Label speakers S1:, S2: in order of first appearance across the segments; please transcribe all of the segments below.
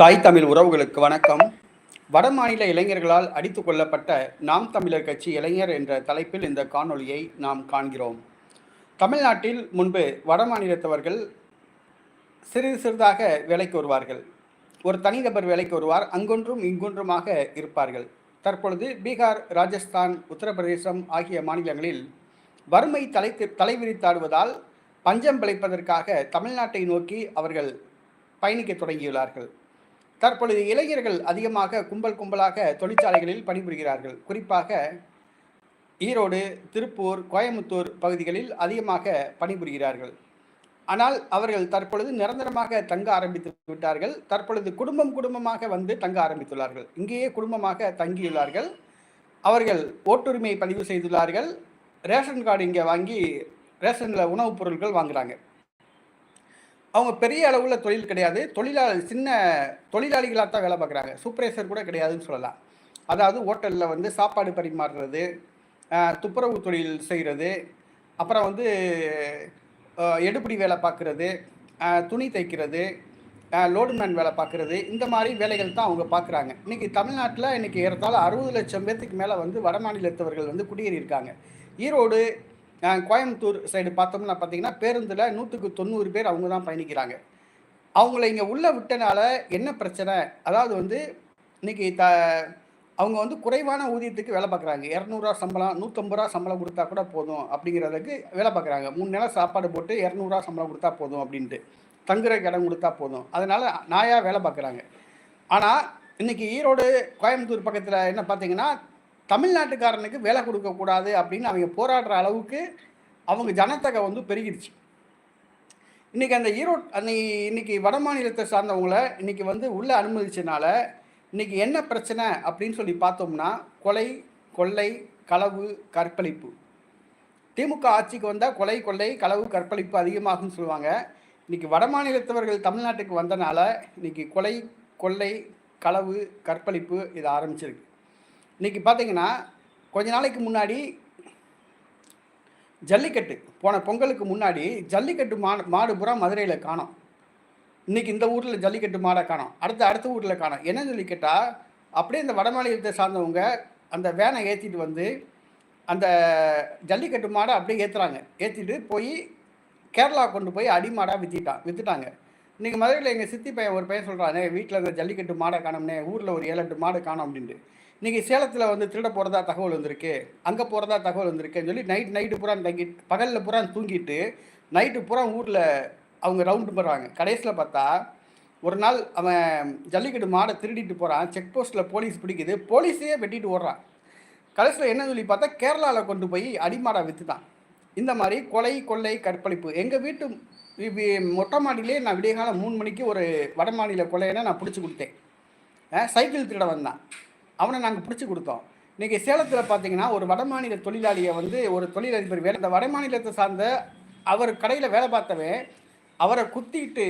S1: தாய் தமிழ் உறவுகளுக்கு வணக்கம். வடமாநில இளைஞர்களால் அடித்து கொள்ளப்பட்ட நாம் தமிழர் கட்சி இளைஞர் என்ற தலைப்பில் இந்த காணொளியை நாம் காண்கிறோம். தமிழ்நாட்டில் முன்பு வடமாநிலத்தவர்கள் சிறிது சிறிதாக வேலைக்கு வருவார்கள். ஒரு தனிநபர் வேலைக்கு வருவார் அங்கொன்றும் இங்கொன்றுமாக இருப்பார்கள். தற்பொழுது பீகார் ராஜஸ்தான் உத்தரப்பிரதேசம் ஆகிய மாநிலங்களில் வறுமை தலை தலைவிரித்தாடுவதால் பஞ்சம் பிழைப்பதற்காக தமிழ்நாட்டை நோக்கி அவர்கள் பயணிக்க தொடங்கியுள்ளார்கள். தற்பொழுது இளைஞர்கள் அதிகமாக கும்பல் கும்பலாக தொழிற்சாலைகளில் பணிபுரிகிறார்கள். குறிப்பாக ஈரோடு திருப்பூர் கோயமுத்தூர் பகுதிகளில் அதிகமாக பணிபுரிகிறார்கள். ஆனால் அவர்கள் தற்பொழுது நிரந்தரமாக தங்க ஆரம்பித்து விட்டார்கள். தற்பொழுது குடும்பம் குடும்பமாக வந்து தங்க ஆரம்பித்துள்ளார்கள். இங்கேயே குடும்பமாக தங்கியுள்ளார்கள். அவர்கள் ஓட்டுரிமை பதிவு செய்துள்ளார்கள். ரேஷன் கார்டு இங்கே வாங்கி ரேஷனில் உணவுப் பொருட்கள் வாங்குகிறாங்க அவங்க பெரிய அளவில் தொழில் கிடையாது. தொழிலாளி சின்ன தொழிலாளிகளாக தான் வேலை பார்க்குறாங்க. சூப்பர்வைசர் கூட கிடையாதுன்னு சொல்லலாம். அதாவது ஹோட்டலில் வந்து சாப்பாடு பரிமாறுறது துப்புரவு தொழில் செய்கிறது அப்புறம் வந்து எடுப்படி வேலை பார்க்குறது துணி தைக்கிறது லோடுமேன் வேலை பார்க்குறது இந்த மாதிரி வேலைகள் தான் அவங்க பார்க்குறாங்க. இன்றைக்கி தமிழ்நாட்டில் இன்றைக்கி ஏறத்தாழ அறுபது லட்சம் பேர்த்துக்கு மேலே வந்து வடமாநிலத்தவர்கள் வந்து குடியேறியிருக்காங்க. ஈரோடு கோயம்புத்தூர் சைடு பார்த்தோம்னா பார்த்தீங்கன்னா பேருந்தில் நூற்றுக்கு தொண்ணூறு பேர் அவங்க தான் பயணிக்கிறாங்க. அவங்கள இங்கே உள்ளே விட்டனால என்ன பிரச்சனை? அதாவது வந்து இன்னைக்கு த அவங்க வந்து குறைவான ஊதியத்துக்கு வேலை பார்க்குறாங்க. இரநூறுவா சம்பளம் நூற்றம்பது ரூபா சம்பளம் கொடுத்தா கூட போதும் அப்படிங்கிறதுக்கு வேலை பார்க்குறாங்க. மூணு நேரம் சாப்பாடு போட்டு இரநூறுவா சம்பளம் கொடுத்தா போதும் அப்படின்ட்டு. தங்குற இடம் கொடுத்தா போதும். அதனால் நாயாக வேலை பார்க்குறாங்க. ஆனால் இன்றைக்கி ஈரோடு கோயம்புத்தூர் பக்கத்தில் என்ன பார்த்தீங்கன்னா தமிழ்நாட்டுக்காரனுக்கு வேலை கொடுக்கக்கூடாது அப்படின்னு அவங்க போராடுற அளவுக்கு அவங்க ஜனத்தொகை வந்து பெருகிடுச்சு. இன்றைக்கி அந்த ஈரோட் அந்த இன்றைக்கி வட மாநிலத்தை சார்ந்தவங்களை இன்றைக்கி வந்து உள்ளே அனுமதிச்சனால இன்றைக்கி என்ன பிரச்சனை அப்படின்னு சொல்லி பார்த்தோம்னா கொலை கொள்ளை களவு கற்பழிப்பு. திமுக ஆட்சிக்கு வந்தால் கொலை கொள்ளை களவு கற்பழிப்பு அதிகமாகும்னு சொல்லுவாங்க. இன்றைக்கி வட மாநிலத்தவர்கள் தமிழ்நாட்டுக்கு வந்தனால இன்றைக்கி கொலை கொள்ளை களவு கற்பழிப்பு இது ஆரம்பிச்சிருக்கு. இன்றைக்கி பார்த்தீங்கன்னா கொஞ்ச நாளைக்கு முன்னாடி ஜல்லிக்கட்டு போன பொங்கலுக்கு முன்னாடி ஜல்லிக்கட்டு மாடு மாடு பூரா மதுரையில் காணோம். இன்றைக்கி இந்த ஊரில் ஜல்லிக்கட்டு மாடை காணோம். அடுத்த அடுத்த ஊரில் காணோம். என்ன சொல்லி அப்படியே இந்த வடமாநிலத்தை சார்ந்தவங்க அந்த வேனை ஏற்றிட்டு வந்து அந்த ஜல்லிக்கட்டு மாடை அப்படியே ஏற்றுறாங்க ஏற்றிட்டு போய் கேரளா கொண்டு போய் அடி மாடாக விற்றிட்டான் விற்றுட்டாங்க இன்றைக்கி மதுரையில் எங்கள் சித்தி பையன் ஒரு பையன் சொல்கிறானே வீட்டில் இந்த ஜல்லிக்கட்டு மாடை காணோம்னே ஊரில் ஒரு ஏழு எட்டு மாடு காணோம் அப்படின்ட்டு. இன்றைக்கி சேலத்தில் வந்து திருட போகிறதா தகவல் வந்திருக்கு. அங்கே போகிறதா தகவல் வந்திருக்குன்னு சொல்லி நைட் நைட்டு பூரா தங்கி பகலில் பூரா தூங்கிட்டு நைட்டு பூரா ஊரில் அவங்க ரவுண்டு போடுறாங்க கடைசியில் பார்த்தா ஒரு நாள் அவன் ஜல்லிக்கட்டு மாடை திருடிட்டு போகிறான் செக் போஸ்ட்டில் போலீஸ் பிடிக்குது. போலீஸே வெட்டிட்டு ஓடுறான். கடைசியில் என்ன சொல்லி பார்த்தா கேரளாவில் கொண்டு போய் அடிமாடை விற்றுதான் இந்த மாதிரி கொலை கொள்ளை கற்பழிப்பு. எங்கள் வீட்டு மொட்டை மாடியிலே நான் விடியகாலம் மூணு மணிக்கு ஒரு வட மாநில நான் பிடிச்சி கொடுத்தேன். சைக்கிள் திருட வந்தான். அவனை நாங்கள் பிடிச்சி கொடுத்தோம். இன்றைக்கி சேலத்தில் பார்த்தீங்கன்னா ஒரு வடமாநில தொழிலாளியை வந்து ஒரு தொழிலதிபர் வேலை இந்த வடமாநிலத்தை சார்ந்த அவர் கடையில் வேலை பார்த்தவன் அவரை குத்திட்டு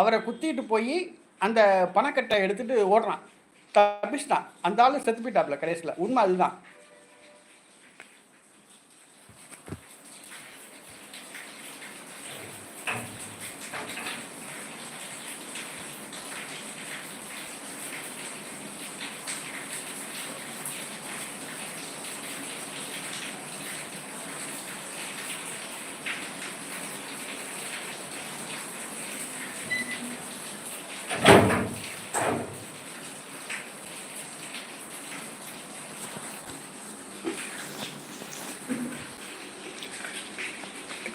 S1: அவரை குத்திட்டு போய் அந்த பணக்கட்டை எடுத்துகிட்டு ஓடுறான். தப்பிச்சிட்டான். அந்த ஆள் செத்து போயிட்டாப்புல கடைசியில். உண்மை அதுதான்.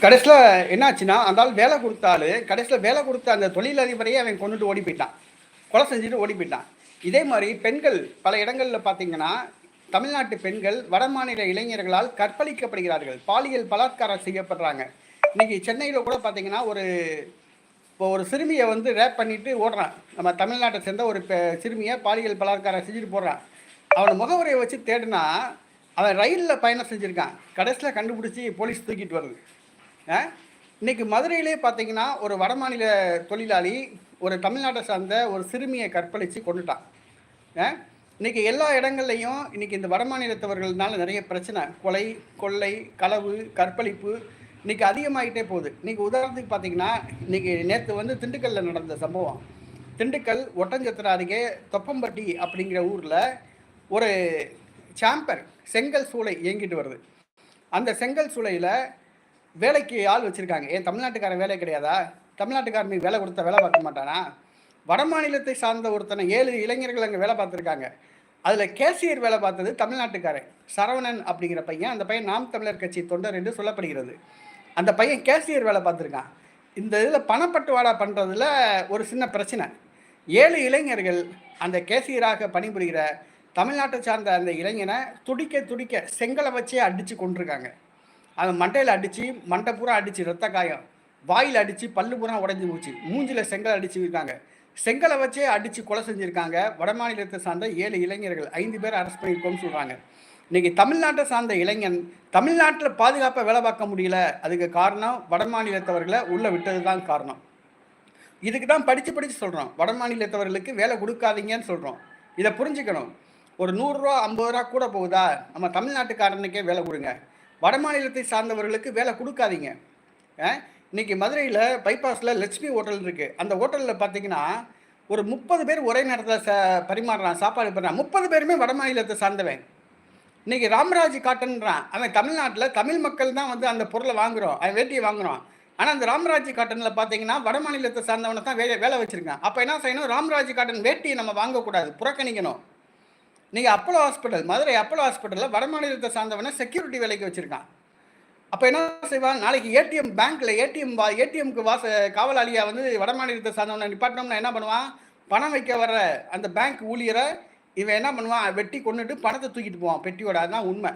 S1: கடைசியில் என்னாச்சுன்னா அந்த ஆள் வேலை கொடுத்தாலு கடைசியில் வேலை கொடுத்த அந்த தொழிலதிபரையே அவன் கொண்டுட்டு ஓடி போயிட்டான். கொலை செஞ்சுட்டு ஓடி போயிட்டான். இதே மாதிரி பெண்கள் பல இடங்களில் பார்த்தீங்கன்னா தமிழ்நாட்டு பெண்கள் வட மாநில இளைஞர்களால் கற்பழிக்கப்படுகிறார்கள். பாலியல் பலாத்காரம் செய்யப்படுறாங்க. இன்றைக்கி சென்னையில் கூட பார்த்தீங்கன்னா ஒரு இப்போ ஒரு சிறுமியை வந்து ரேப் பண்ணிட்டு ஓடுறான். நம்ம தமிழ்நாட்டை சேர்ந்த ஒரு சிறுமியை பாலியல் பலாத்காரம் செஞ்சுட்டு போடுறான். அவன் முகவரியை வச்சு தேடினா அவன் ரயிலில் பயணம் செஞ்சுருக்கான். கடைசியில் கண்டுபிடிச்சி போலீஸ் தூக்கிட்டு வருது. இன்னைக்கு மதுரையிலே பார்த்தீங்கன்னா ஒரு வடமாநில தொழிலாளி ஒரு தமிழ்நாட்டை சார்ந்த ஒரு சிறுமியை கற்பழித்து கொண்டுட்டான் இன்னைக்கு எல்லா இடங்கள்லையும் இன்றைக்கி இந்த வடமாநிலத்தவர்கள்னால நிறைய பிரச்சனை. கொலை கொள்ளை களவு கற்பழிப்பு இன்னைக்கு அதிகமாகிட்டே போகுது. இன்றைக்கி உதாரணத்துக்கு பார்த்தீங்கன்னா இன்னைக்கு நேற்று வந்து திண்டுக்கல்லில் நடந்த சம்பவம். திண்டுக்கல் ஒட்டஞ்சத்திர அருகே தொப்பம்பட்டி அப்படிங்கிற ஊரில் ஒரு சாம்பர் செங்கல் சூளை இயங்கிட்டு வருது. அந்த செங்கல் சூளையில் வேலைக்கு ஆள் வச்சுருக்காங்க. ஏன் தமிழ்நாட்டுக்காரன் வேலை கிடையாதா? தமிழ்நாட்டுக்காரனுக்கு வேலை கொடுத்தா வேலை பார்க்க மாட்டானா? வட மாநிலத்தை சார்ந்த ஒருத்தனை ஏழு இளைஞர்கள் அங்கே வேலை பார்த்துருக்காங்க. அதில் கேசியர் வேலை பார்த்தது தமிழ்நாட்டுக்காரன். சரவணன் அப்படிங்கிற பையன். அந்த பையன் நாம் தமிழர் கட்சி தொண்டர் என்று சொல்லப்படுகிறது. அந்த பையன் கேசியர் வேலை பார்த்துருக்கான். இந்த இதில் பணப்பட்டுவாடா பண்ணுறதுல ஒரு சின்ன பிரச்சனை. ஏழு இளைஞர்கள் அந்த கேசியராக பணிபுரிகிற தமிழ்நாட்டை சார்ந்த அந்த இளைஞனை துடிக்க துடிக்க செங்கலை வச்சே அடித்து கொண்டிருக்காங்க அவன் மண்டையில் அடித்து மண்டை பூரா அடித்து ரத்த காயம். வாயில் அடித்து பல்லு பூரா உடஞ்சி போச்சு. மூஞ்சில் செங்கல் அடிச்சுருக்காங்க செங்கலை வச்சே அடித்து கொலை செஞ்சுருக்காங்க. வட மாநிலத்தை சார்ந்த ஏழு இளைஞர்கள் ஐந்து பேர் அரெஸ்ட் பண்ணியிருக்கோம்னு சொல்கிறாங்க இன்றைக்கி தமிழ்நாட்டை சார்ந்த இளைஞன் தமிழ்நாட்டில் பாதுகாப்பாக வேலை பார்க்க முடியல. அதுக்கு காரணம் வட மாநிலத்தவர்களை உள்ளே விட்டது தான் காரணம். இதுக்கு தான் படித்து படித்து சொல்கிறோம் வட மாநிலத்தவர்களுக்கு வேலை கொடுக்காதீங்கன்னு சொல்கிறோம் இதை புரிஞ்சுக்கணும். ஒரு நூறுரூவா ஐம்பது ரூபா கூட போகுதா? நம்ம தமிழ்நாட்டுக்காரனுக்கே வேலை கொடுங்க. வட மாநிலத்தை சார்ந்தவர்களுக்கு வேலை கொடுக்காதீங்க. இன்னைக்கு மதுரையில் பைபாஸில் லட்சுமி ஹோட்டல் இருக்குது அந்த ஹோட்டலில் பார்த்தீங்கன்னா ஒரு முப்பது பேர் ஒரே நேரத்தில் ச பரிமாறுறான் சாப்பாடு பண்ணுறான் முப்பது பேருமே வட மாநிலத்தை சார்ந்தவன். இன்றைக்கி ராமராஜ் காட்டன்றான். அவன் தமிழ்நாட்டில் தமிழ் மக்கள் தான் வந்து அந்த பொருளை வாங்குகிறோம் அவன் வேட்டியை வாங்குகிறோம் ஆனால் அந்த ராமராஜ் காட்டனில் பார்த்தீங்கன்னா வட மாநிலத்தை சார்ந்தவனை தான் வேலை வேலை வச்சுருக்கான். அப்போ என்ன செய்யணும்? ராமராஜ் காட்டன் வேட்டியை நம்ம வாங்கக்கூடாது புறக்கணிக்கணும். நீங்கள் அப்போலோ ஹாஸ்பிட்டல் மதுரை அப்போலோ ஹாஸ்பிட்டலில் வடமாநிலத்தை சார்ந்தவனை செக்யூரிட்டி வேலைக்கு வச்சுருக்கான். அப்போ என்ன செய்வான்? நாளைக்கு ஏடிஎம் பேங்க்கில் ஏடிஎம் வா ஏடிஎம்க்கு வாச காவலாளியாக வந்து வடமாநிலத்தை சார்ந்தவனை நிப்பாட்டினோம்னா என்ன பண்ணுவான்? பணம் வைக்க வர்ற அந்த பேங்க் ஊழியரை இவன் என்ன பண்ணுவான்? வெட்டி கொண்டுட்டு பணத்தை தூக்கிட்டு போவான். பெட்டியோட அதுதான் உண்மை.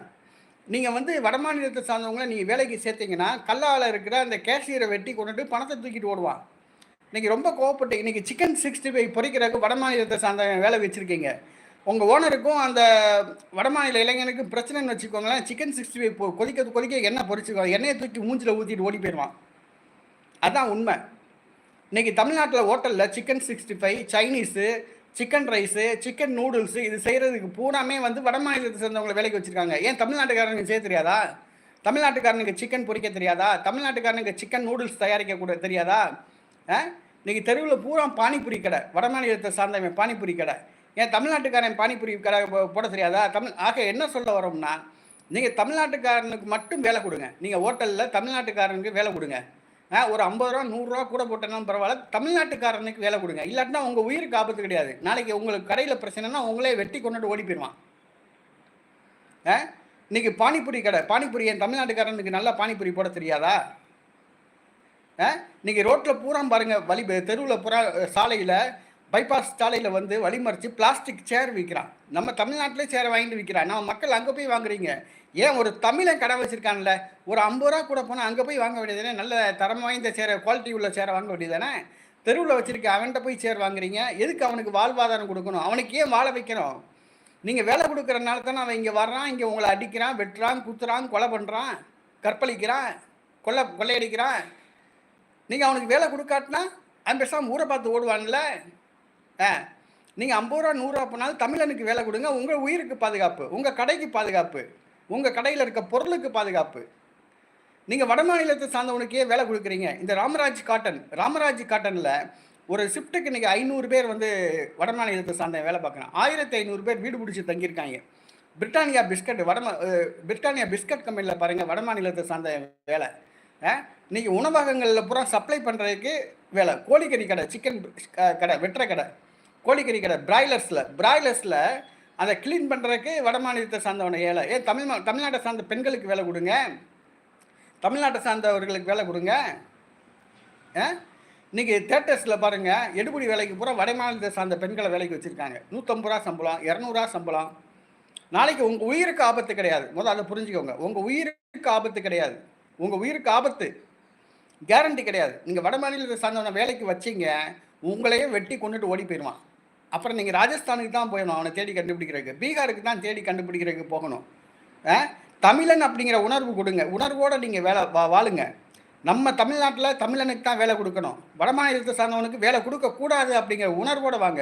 S1: நீங்கள் வந்து வடமாநிலத்தை சார்ந்தவங்களை நீங்கள் வேலைக்கு சேர்த்தீங்கன்னா கல்லால் இருக்கிற அந்த கேஷியரை வெட்டி கொண்டுட்டு பணத்தை தூக்கிட்டு ஓடுவான். இன்றைக்கி ரொம்ப கோவப்பட்டு இன்றைக்கி சிக்கன் சிக்ஸ்டி ஃபைவ் பொறிக்கிறதுக்கு வடமாநிலத்தை சார்ந்த வேலை வச்சுருக்கீங்க. உங்கள் ஓனருக்கும் அந்த வடமாநில இளைஞனுக்கும் பிரச்சனைன்னு வச்சுக்கோங்களேன் சிக்கன் சிக்ஸ்டி ஃபைவ் கொதிக்க கொதிக்க எண்ணெய் பொறிச்சுக்கோ எண்ணெயை தூக்கி மூஞ்சில் ஊற்றிட்டு ஓடி போயிடுவான். அதுதான் உண்மை. இன்றைக்கி தமிழ்நாட்டில் ஹோட்டலில் chicken sixty five Chinese chicken rice chicken noodles இது செய்கிறதுக்கு பூராமே வந்து வட மாநிலத்தை சேர்ந்தவங்களை வேலைக்கு வச்சுருக்காங்க. ஏன் தமிழ்நாட்டுக்காரனுக்கு செய்ய தெரியாதா? தமிழ்நாட்டுக்காரனுக்கு சிக்கன் பொறிக்க தெரியாதா? தமிழ்நாட்டுக்காரனுக்கு சிக்கன் நூடுல்ஸ் தயாரிக்க கூட தெரியாதா? இன்றைக்கி தெருவில் பூரா பானிபுரி கடை வட மாநிலத்தை சார்ந்தவன் பானிபுரி கடை. ஏன் தமிழ்நாட்டுக்காரன் பானிபுரி கடை போட தெரியாதா? தமிழ் ஆக என்ன சொல்ல வரோம்னா நீங்கள் தமிழ்நாட்டுக்காரனுக்கு மட்டும் வேலை கொடுங்க. நீங்கள் ஹோட்டலில் தமிழ்நாட்டுக்காரனுக்கு வேலை கொடுங்க. ஒரு ஐம்பது ரூபா நூறுரூவா கூட போட்டனாலும் பரவாயில்ல தமிழ்நாட்டுக்காரனுக்கு வேலை கொடுங்க. இல்லாட்டினா உங்கள் உயிருக்கு ஆபத்து கிடையாது. நாளைக்கு உங்களுக்கு கடையில் பிரச்சனைனா உங்களே வெட்டி கொண்டுட்டு ஓடி போயிடுவான். இன்னைக்கு பானிபுரி கடை பானிபுரி என் தமிழ்நாட்டுக்காரனுக்கு நல்லா பானிபுரி போட தெரியாதா? இன்னைக்கு ரோட்டில் பூரா பாருங்கள் வழி தெருவில் பூரா சாலையில் பைபாஸ் சாலையில் வந்து வழிமறித்து பிளாஸ்டிக் சேர் விற்கிறான் நம்ம தமிழ்நாட்டிலே சேரை வாங்கிட்டு விற்கிறான் நம்ம மக்கள் அங்கே போய் வாங்குறீங்க. ஏன் ஒரு தமிழன் கடை வச்சுருக்கான்ல? ஒரு ஐம்பது ரூபா கூட போனால் அங்கே போய் வாங்க வேண்டியது தானே? நல்ல தரம் வாய்ந்த சேரை குவாலிட்டி உள்ள சேரை வாங்க வேண்டியது தானே? தெருவில் வச்சுருக்க அவன்கிட்ட போய் சேர் வாங்குறீங்க. எதுக்கு அவனுக்கு வாழ்வாதாரம் கொடுக்கணும்? அவனுக்கு ஏன் வாழ வைக்கணும்? நீங்கள் வேலை கொடுக்குறனால தானே அவன் இங்கே வர்றான் இங்கே உங்களை அடிக்கிறான் வெட்டுறான் குத்துறான் கொலை பண்ணுறான் கற்பழிக்கிறான் கொள்ளை கொள்ளையடிக்கிறான். நீங்கள் அவனுக்கு வேலை கொடுக்காட்டினா அவன் பேசாமல் ஊரை பார்த்து ஓடுவான்ல? ஆ நீங்கள் ஐம்பது ரூபா நூறுரூவா போனாலும் தமிழனுக்கு வேலை கொடுங்க. உங்கள் உயிருக்கு பாதுகாப்பு உங்கள் கடைக்கு பாதுகாப்பு உங்கள் கடையில் இருக்க பொருளுக்கு பாதுகாப்பு. நீங்கள் வட மாநிலத்தை சார்ந்தவனுக்கே வேலை கொடுக்குறீங்க. இந்த ராமராஜ் காட்டன் ராமராஜ் காட்டனில் ஒரு ஷிஃப்ட்டுக்கு இன்றைக்கி ஐநூறு பேர் வந்து வட மாநிலத்தை சார்ந்த வேலை பார்க்குறான் ஆயிரத்தி ஐநூறு பேர் வீடு பிடிச்சி தங்கியிருக்காங்க. பிரிட்டானியா பிஸ்கட் வட பிரிட்டானியா பிஸ்கட் கம்பெனியில் பாருங்கள் வட மாநிலத்தை சார்ந்த வேலை. இன்றைக்கி உணவகங்களில் பூரா சப்ளை பண்ணுறதுக்கு வேலை. கோழிக்கறி கடை சிக்கன் கடை வெட்டுற கடை. கோழிக்கறி கடை பிராய்லர்ஸில் பிராய்லர்ஸில் அதை க்ளீன் பண்ணுறதுக்கு வட மாநிலத்தை சார்ந்தவனை ஏழை ஏன் தமிழ் தமிழ்நாட்டை சார்ந்த பெண்களுக்கு வேலை கொடுங்க. தமிழ்நாட்டை சார்ந்தவர்களுக்கு வேலை கொடுங்க. இன்றைக்கி தேட்டர்ஸில் பாருங்கள் எடுபடி வேலைக்கு பூரா வட மாநிலத்தை சார்ந்த பெண்களை வேலைக்கு வச்சுருக்காங்க. நூற்றம்பது ரூபா சம்பளம் இரநூறுவா சம்பளம். நாளைக்கு உங்கள் உயிருக்கு ஆபத்து கிடையாது. முதல் அதை புரிஞ்சுக்கோங்க. உங்கள் உயிருக்கு ஆபத்து கிடையாது. உங்கள் உயிருக்கு ஆபத்து. கேரண்டி கிடையாது. நீங்கள் வட மாநிலத்தை சார்ந்தவனை வேலைக்கு வச்சிங்க உங்களையே வெட்டி கொண்டுட்டு ஓடி போயிடுவான். அப்புறம் நீங்கள் ராஜஸ்தானுக்கு தான் போயணும் அவனை தேடி கண்டுபிடிக்கிறதுக்கு. பீகாருக்கு தான் தேடி கண்டுபிடிக்கிறதுக்கு போகணும். தமிழன் அப்படிங்கிற உணர்வு கொடுங்க. உணர்வோடு நீங்கள் வேலை வா வாழுங்க. நம்ம தமிழ்நாட்டில் தமிழனுக்கு தான் வேலை கொடுக்கணும். வடமாநிலத்தை சார்ந்தவனுக்கு வேலை கொடுக்கக்கூடாது அப்படிங்கிற உணர்வோடு வாங்க.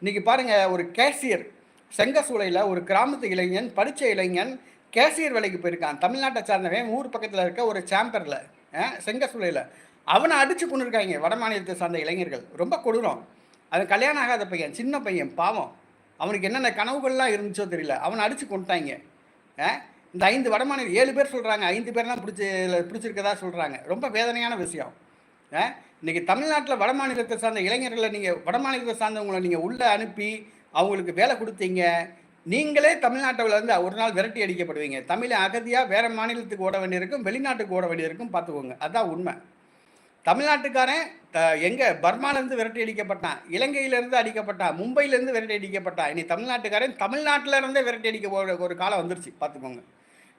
S1: இன்றைக்கி பாருங்கள் ஒரு கேஷியர் செங்கசூளையில் ஒரு கிராமத்து இளைஞன் படித்த இளைஞன் கேஷியர் வேலைக்கு போயிருக்கான். தமிழ்நாட்டை சார்ந்தவன் ஊர் பக்கத்தில் இருக்க ஒரு சாம்பரில் செங்கசூளையில். அவனை அடித்து கொண்டு இருக்காங்க வட மாநிலத்தை சார்ந்த இளைஞர்கள். ரொம்ப கொடூரம். அது கல்யாணம் ஆகாத பையன் சின்ன பையன் பாவம். அவனுக்கு என்னென்ன கனவுகள்லாம் இருந்துச்சோ தெரியல. அவனை அடித்து கொண்டாங்க ஆ? இந்த ஐந்து வடமாநில ஏழு பேர் சொல்கிறாங்க ஐந்து பேர்லாம் பிடிச்சி பிடிச்சிருக்கதா சொல்கிறாங்க ரொம்ப வேதனையான விஷயம். ஆ? இன்னைக்கு தமிழ்நாட்டில் வடமாநிலத்தை சார்ந்த இளைஞர்களை நீங்கள் வடமாநிலத்தை சார்ந்தவங்களை நீங்கள் உள்ளே அனுப்பி அவங்களுக்கு வேலை கொடுத்தீங்க. நீங்களே தமிழ்நாட்டில் வந்து ஒரு நாள் விரட்டி அடிக்கப்படுவீங்க. தமிழை அகதியாக வேறு மாநிலத்துக்கு ஓட வேண்டியிருக்கும் வெளிநாட்டுக்கு ஓட வேண்டியிருக்கும் பார்த்துக்கோங்க. அதுதான் உண்மை. தமிழ்நாட்டுக்காரன் எங்க பர்மாலேருந்து விரட்டி அடிக்கப்பட்டான் இலங்கையிலேருந்து அடிக்கப்பட்டான் மும்பையிலேருந்து விரட்டி அடிக்கப்பட்டான். இனி தமிழ்நாட்டுக்காரன் தமிழ்நாட்டில் இருந்தே விரட்டி அடிக்க போகிற ஒரு காலம் வந்துருச்சு பார்த்துக்கோங்க.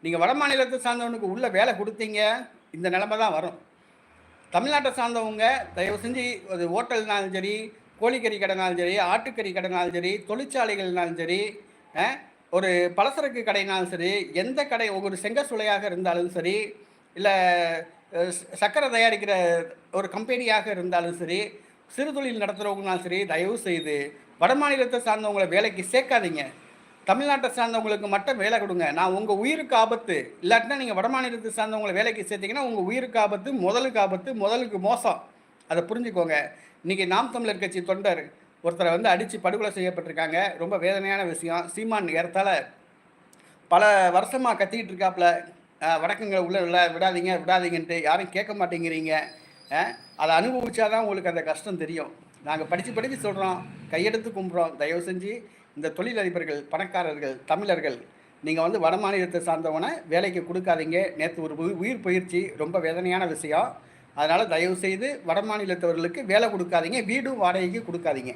S1: நீங்கள் வட மாநிலத்தை சார்ந்தவனுக்கு உள்ள வேலை கொடுத்தீங்க இந்த நிலமை தான் வரும். தமிழ்நாட்டை சார்ந்தவங்க தயவு செஞ்சு ஒரு ஹோட்டல்னாலும் சரி கோழிக்கறி கடைனாலும் சரி ஆட்டுக்கறி கடைனாலும் சரி தொழிற்சாலைகள்னாலும் சரி ஒரு பலசரக்கு கடைனாலும் சரி எந்த கடை ஒவ்வொரு செங்க சுளையாக இருந்தாலும் சரி இல்லை சக்கரை தயாரிக்கிற ஒரு கம்பெனியாக இருந்தாலும் சரி சிறு தொழில் நடத்துகிறவங்கனாலும் சரி தயவு செய்து வட மாநிலத்தை சார்ந்தவங்களை வேலைக்கு சேர்க்காதீங்க. தமிழ்நாட்டை சார்ந்தவங்களுக்கு மட்டும் வேலை கொடுங்க. நான் உங்கள் உயிருக்கு ஆபத்து. இல்லாட்டினா நீங்கள் வட மாநிலத்தை சார்ந்தவங்களை வேலைக்கு சேர்த்தீங்கன்னா உங்கள் உயிருக்கு ஆபத்து முதலுக்கு ஆபத்து முதலுக்கு மோசம். அதை புரிஞ்சுக்கோங்க. இன்றைக்கி நாம் தமிழர் கட்சி தொண்டர் ஒருத்தரை வந்து அடித்து படுகொலை செய்யப்பட்டிருக்காங்க. ரொம்ப வேதனையான விஷயம். சீமான் ஏறத்தால் பல வருஷமாக கத்திக்கிட்டு இருக்காப்புல. வடக்குங்களை உள்ள விட விடாதீங்க விடாதீங்கன்ட்டு யாரும் கேட்க மாட்டேங்கிறீங்க. அதை அதை அனுபவிச்சாதான் உங்களுக்கு அந்த கஷ்டம் தெரியும். நாங்கள் படித்து படித்து சொல்கிறோம் கையெடுத்து கும்பிட்றோம் தயவு செஞ்சு இந்த தொழிலதிபர்கள் பணக்காரர்கள் தமிழர்கள் நீங்கள் வந்து வட மாநிலத்தை சார்ந்தவனை வேலைக்கு கொடுக்காதீங்க. நேற்று ஒரு உயிர் பயிற்சி ரொம்ப வேதனையான விஷயம். அதனால் தயவு செய்து வட மாநிலத்தவர்களுக்கு வேலை கொடுக்காதீங்க வீடும் வாடகைக்கு கொடுக்காதீங்க.